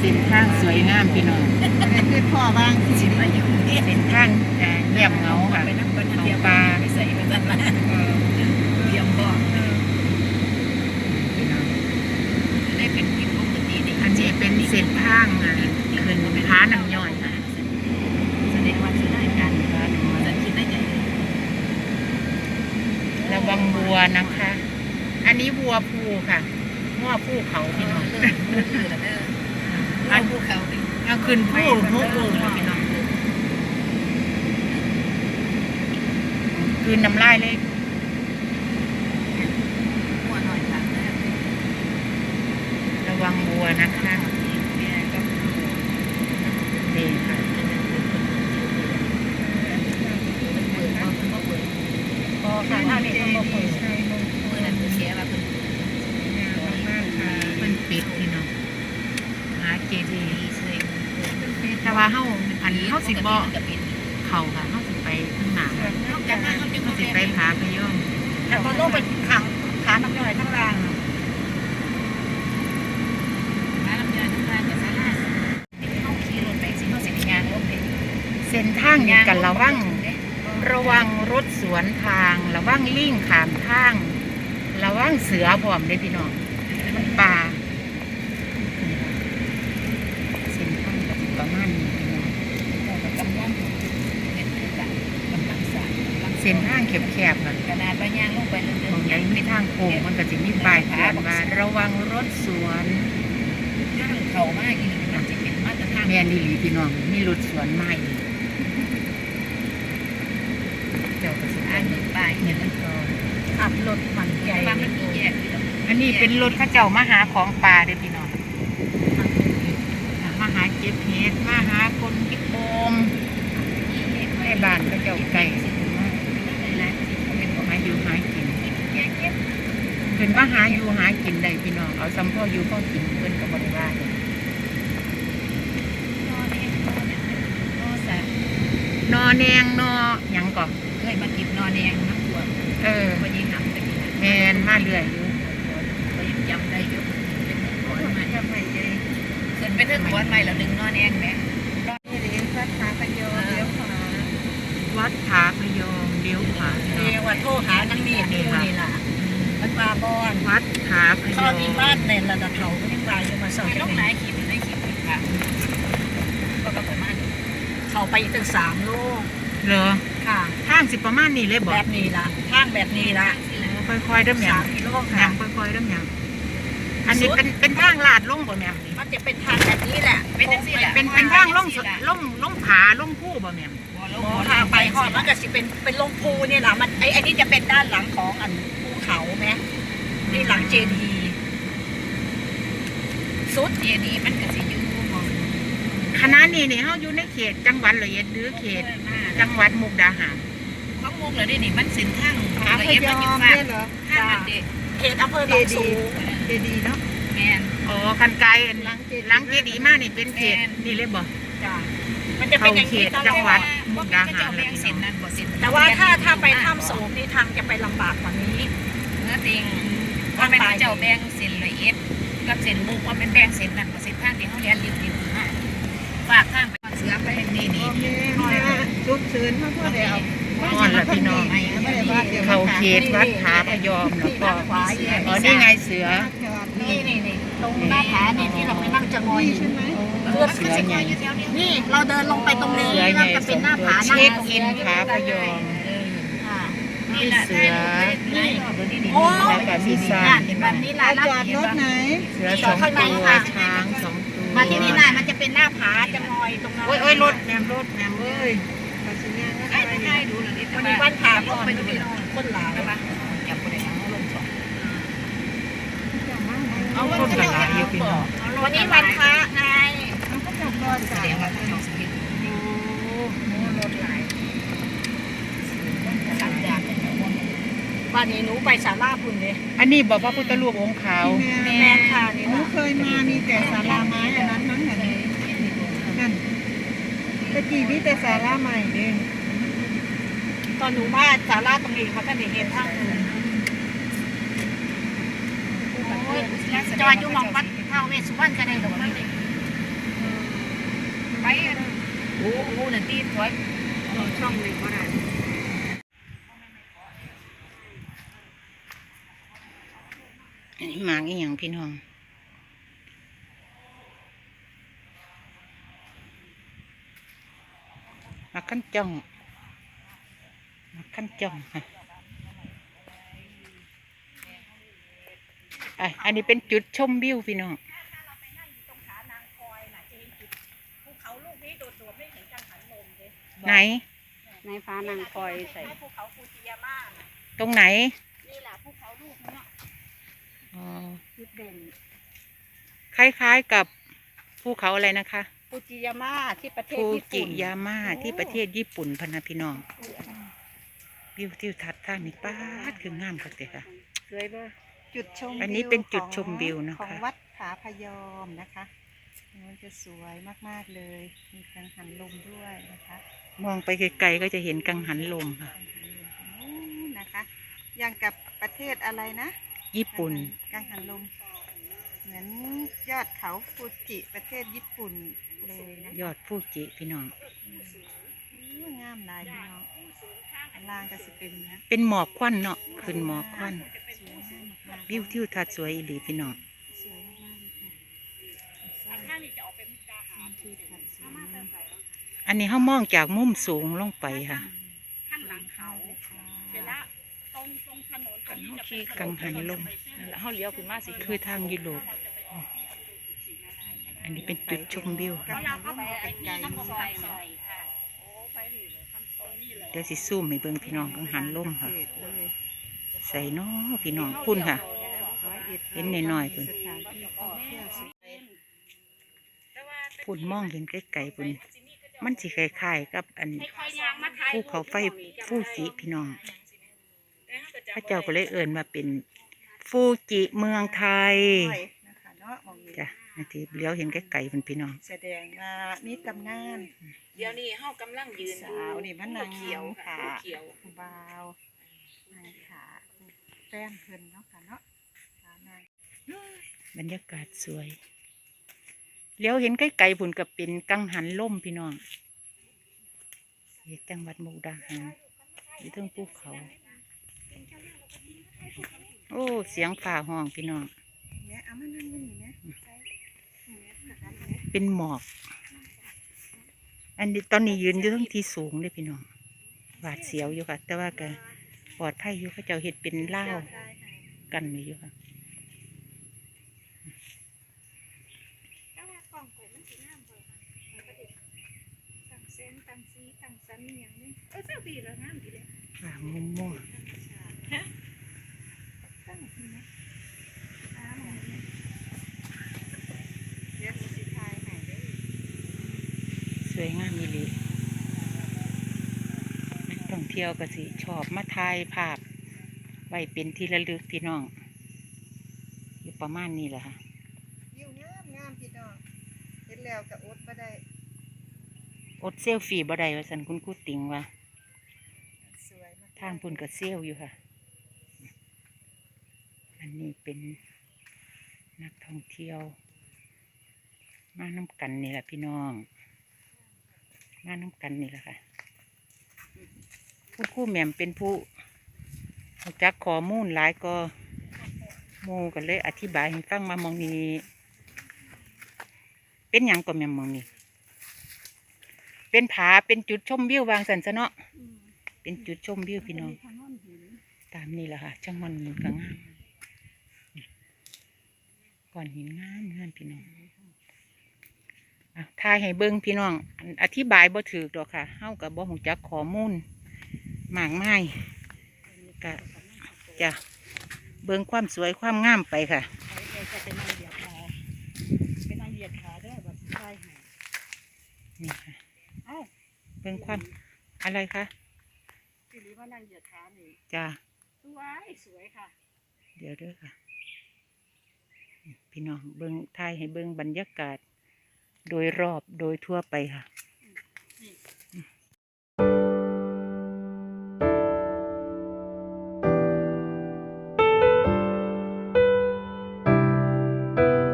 เส้นทางสวยงามพี่น้องอะไรคือพ่อบ้างสิมาอยู่เนี่ยเส้นทางเอ่อเรียบเหงาค่ะไปนั่งบนเหงาเตียงปลาไปใส่กันนั่นนะเตรียมบอกพี่น้องได้เป็นกินปกตินี่อันนี้เป็นเส้นทางอะขึ้นผาหนังย่อยค่ะแสดงว่าซื้อได้กันจะคิดได้ใจระวังวัวนะคะ อันนี้วัวภูค่ะง้อภูเขาพี่น้อง เริ่มเริ่มเริ่มแล้วเด้ออันภูเขาเอาขึ้นภูภูภูพี่น้องคืนน้ำลายเลยหัวหน่อยค่ะระวังวัวนะคะแม่ก็นี่ค่ะเปิดมาเพิ่งมาเปิดพอค่ะท่านนี้ก็เปิดเมื่อนั้นเสียมาเพิ่งมากค่ะเป็นปิดพี่น้อง เจดีดีเซ็งแต่ว่าเฮาอันเฮาสิบ่กับปิดเข้าค่ะเฮาสิไปข้างหน้าเขาจะเฮาสิไปผาพะยอมแต่พอต้องไปขังขาน้ำย่อยข้างล่างร้านลำไยทั้งร้านจะสาราเขาขี่รถไปสิเขาสิงานรถเป็นเส้นทางนี้กันระวังระวังรถสวนทาง ระวังลิงขามทาง ระวังเสือพร้อมเด้พี่น้องมันป่าเส้นทางก็สิประมาณนี้พี่น้อง กำลังเป็นกันกำลังสายกำลัง เส้นทางแคบๆน่ะขนาดว่ายางลงไปเรื่มองอยใหญ่มีทางโค้งมันก็จะมีป้ายเตือนว่าระวังรถสวนๆทางเขามากอีกมันจะเป็นมาตรฐานแม่นี่หลีพี่น้องมีรถสวนใหม่เดี๋ยวก็สิอัอ่านนหนึ่งไปเห็เนี่ยนแล้วก็ขับรถมันใหญ่ว่ามันมีแยกอยู่อันนี้เป็นรถเข้าเจ้ามาหาของป่าเด้อพี่น้องมาหาเก็บเห็ดมาหาคนกิโกมในบ้านเข้าเจ้าไก่มา อยู่หากินเพิ่นมาหาอยู่หากินได้พี่น้องเอาซ้ำพ่ออยู่พ่อกินเพิ่นก็บ่ได้ว่าหยังนอแนงนอหยังก่อนเคยมากินนอนแดงน้ำตัวเออก็ยิงหำแต่กินแมนมาเรื่อยอยู่ก็ยังจำได้เยอะเป็นขอนใหม่ทำไมเจ๊เกิดไปถึงขอนใหม่แล้วดึงนอนแดงแม่นี่เดี๋ยวพัดขาไปโยเดี๋ยวขวาวัดผาพยอมเลี้ยวขวาพี่น้เดี๋อยงวว่าโทรหานังนี่นี่นี่ล่ะมันมาบอนวัดผาพยเขาอมมีบ้านในระดับเขาก็ยังไปอยู่มาสองไปจัลงงหไหนวัดคลิปได้คลิปค่ะก็ประมาณเขาไปถึงสามโลกเหรอค่ะ ทางสิประมาณนี้เลยบอแบกบนี้ละทางแบบนี้ละค่อยๆเด้อแม่สามกิโลแม่ค่ะค่อยๆเด้อแม่อันนี้เป็นเป็นทางลาดลงบ่แม่มันจะเป็นทางแบบนี้แหละเป็นจังซี่แหละ เป็นเป็นทางลงสุดลงลงผาลงผู้บ่แม่โอ้ ทางไปหอดมันก็สิเป็นเป็นลงภูเนี่ยนะมันไอ้ไอ้นี่จะเป็นด้านหลังของอันภูเขาไหมนี่หลังเจดีย์สุดเจดีมันก็สิอยู่มองคณะนี้นี่เฮาอยู่ในเขต จังหวัดร้อยเอ็ดหรือเขต จังหวัดมุกดาหารเขามุกแล้วนี่มันสินทางผาพละเอียดยมันออยู่มฝากเนี่ยเหรอทางมันเด็กเขตอำเภอหนองสูงเจดีเนาะแม่นอ๋อคันไกลอันหลังเจดีย์หลังเจดีย์มานี่เป็นเขตแม่นนี่เลยบ่จ้ะมันจะเป็นอย่างนี้เข้าเขตตลอจั งหวัดว่าเป็นเจ้าแบงเส้นนั้นบ่เส้นแต่ว่าถ้าถ้าไปถ้ำโสมนี่ทางจะไปลำบากกว่านี้ เนื้อติงถ้าเป็นเจ้าแบงเส้นละเอียดกับเส้นมุกว่าเป็นแบงเส้นนั้นบ่เส้นทางที่เฮาเรียนริมริมมาฝากทางไปเสือไปนี่นี่จุดชื้นเขาพูดเดียวอ่อนละพี่น้องเขาเขตวัดผาพยอมแล้วก็อ๋อนี่ไงเสือนี่นี่นี่ตรงหน้าผาเนี่ยที่เราไปนั่งจะงอยใช่ไหม เลือดเสือใหญ่นี่เราเดินลงไปตรงนี้เสือใหเราญ่จะสเป็นองหน้าตัวผานั่งเช็คตรงอินผาพยอมค่ะนี่แหละเสือโอ้แล้วก็มีซานั่นนแบบนี้แหละจอดรถไหนเสือสองตัวช้างสองตัวมาที่นี่นายมันจะเป็นหน้าผาจะงอยตรงนั้นโอ้ยโอ้ยรถแมมรถแมมเอ้ยไอ้ไอ้ดูแล้วนี่วันนี้วันผาลงไปดูคนหลายใช่ปะจับบ่ได้ยังลงสองเอาคนละลายอยู่ พี่น้องวันนี้วันพระไงแสดงว่าเขาสิเฮ็ดรถหลายสัญญาณเป็นแบบว่าวันนี้หนูไปสาราพุ่นเลยอันนี้บอกว่าพุทธรูปองค์ขาวแม่ค่ะนี่หนูเคยมามีแต่ศาลาไม้อันนั้นมั้งเห็นนั่นตะกี้มีแต่ศาลาใหม่เด้งตอนหนูมาสาราตรงนี้เขาก็ได้เห็นทางอื่นจออดดอยู่มองวัดดท้าเวสสุวรรณก็ได้หรอ กมันเลยเสือไปนั่นตีถอยช่องหนึ่งก็ได้อันนี้หมากอีหยังพี่น้องมาขั้นจ้องมาขั้นจ้องค่ะอะอันนี้เป็นจุดชมวิวพี่น้อง ภูเขาลูกนี้โดดๆไม่เห็นกังหันลมเลย ไหน ในฟ้านางคอยใส่ให้ภูเขาฟูจิยาม่าน่ะตรงไหน นี่แหละภูเขาลูกเนี้ยอ๋อ จุดเด่นคล้ายๆกับภูเขาอะไรนะคะ ฟูจิยาม่าที่ประเทศฟูญี่จิปุ่นยาม่าที่ประเทศญี่ปุ่นพะนะพี่น้อง วิวทิวทัศน์ข้างนี้ป้าดคืองามคักเด็ค่ะ สวยบ่จุดชมอันนี้เป็นจุดชมวิวนะคะ ของวัดผาพยอมนะคะ มันจะสวยมากๆเลย มีกังหันลมด้วยนะคะ มองไปไกลๆก็จะเห็นกังหันลมค่ะกังหันลมตรงนู้นนะคะ อย่างกับประเทศอะไรนะ ญี่ปุ่น กังหันลม เหมือนยอดเขาฟูจิประเทศญี่ปุ่นเลยนะคะยอดฟูจิพี่น้องอู้งามหลายพี่น้องข้างล่างก็จะเป็นนะเป็นหมอกควันเนาะขึ้นหมอกควันสวยมากๆวิวทิวทัศน์สวยอีหลีพี่น้อง สวยมากๆเลยค่ะ ข้างนี้จะออกเป็นมุกดาหาร ที่ทันสวยมาก อันนี้เขามองจากมุมสูงลงไปค่ะ ข้างหลังเขาเสร็จแล้วตรงตรงถนนตรงนี้จะเป็นกังหันลมเฮาเลี้ยวขึ้นมาสิคือทางยุโรปอันนี้เป็นจุดชมวิวกัค่ะงหันลมไกลน้ำๆซอยซอยค่ะ โอ้ไปนี่เลยทำตรงนี้เลยเดี๋ยวสิซูมให้เบิ่งพี่น้องกังหันลมค่ะเขตเลยใส่น้อพี่น้องพุ่นค่ะร้อยเอ็ดเห็นหน่อยๆพุ่นสถานที่ท่องเที่ยวสวยพุ่นมองเห็นไกลๆพุ่น มันสิคล้ายๆกับอันให้คอยยางมาถ่ายภูเขาไฟฟูจิพี่น้องพระเจ้าก็เลยเอิ่นมาเป็นฟูจิเมืองไทยนะคะเนาะมองเห็นจ้ะนาทีเลี้ยวเห็นไกลๆมันพี่น้อง แสดงว่ามีตำนานเดี๋ยวนี้เฮากำลังยืนสาวนี่มันนางเขียวขาเขียวผู้บ่าวนางขาแฟนเพิ่นเนาะค่ะเนาะขานางบรรยากาศสวย เลี้ยวเห็นไกลๆพุ่นกับเป็นกังหันล่มพี่น้องอยู่จังหวัดมุกดาหารอยู่เทิงภูเขา โอ้ เสียงฝ่าห้องพี่น้องเป็นหมอก อันนี้ตอนนี้ยืนอยู่ทั้งที่สูงเลยพี่น้องหวาดเสียวอยู่ค่ะ แต่ว่าก็ปลอดภัยอยู่เขาเจ้าเห็ดเป็นเล่าวกันไว้อยู่ค่ะ แต่ว่ากล่องข่อยมันสีน้ำข่อยค่ะมันก็เด็ดตั้งเส้นตั้ง สีตั้งสันอย่างนี้เออเจ้าปีแล้วงามดีเลยหางมุมมองตั้งทีไหมอ้าวมันนี่เดี๋ยวสิทายให้เด้อสวยงามมีหลีนักท่องเที่ยวก็สิชอบมาถ่ายภาพ ไว้เป็นที่ระลึกพี่น้อง อยู่ประมาณนี้แหละค่ะวิวงามงามพี่น้องเห็นแล้วก็อดบ่ได้ อดเซลฟี่บ่ได้ว่าสันคุณครูติงว่าสวยมากทางพุ่นก็เซลอยู่ค่ะ อันนี้เป็นนักท่องเที่ยว มาน้ำกันนี่แหละพี่น้อง มาน้ำกันนี่แหละค่ะผู้ครู่แหม่มเป็นผู้จักข้อมูลหลายก็มูกันเลยอธิบายให้ฟังมามองนี้เป็นหยังก็แม่มมองนี้ เป็นผาเป็นจุดชมวิววางสันซะเนาะเป็นจุดชมวิวพี่น้องทางโน้นหินตามนี่แหละค่ะจังมันหินก็งามก่อนหินงามงามพี่น้องอะทายให้เบิ้งพี่น้องอันอธิบายบ่ถือดอกค่ะเฮากับบ่หูจักข้อมูลมากมายก็จะเบิ้งความสวยความงามไปค่ะ ไปจะเป็นนางเหยียดขาเป็นนางเหยียดขาได้แบบใช่ค่ะ นี่ค่ะ เอ้า เบิ้งความอะไรคะสิริว่านางเหยียดขานี่จ้าสวยสวยค่ะ เดี๋ยวเด้อค่ะ พี่น้องเบิ้งทายให้เบิ้งบรรยากาศ โดยรอบโดยทั่วไปค่ะ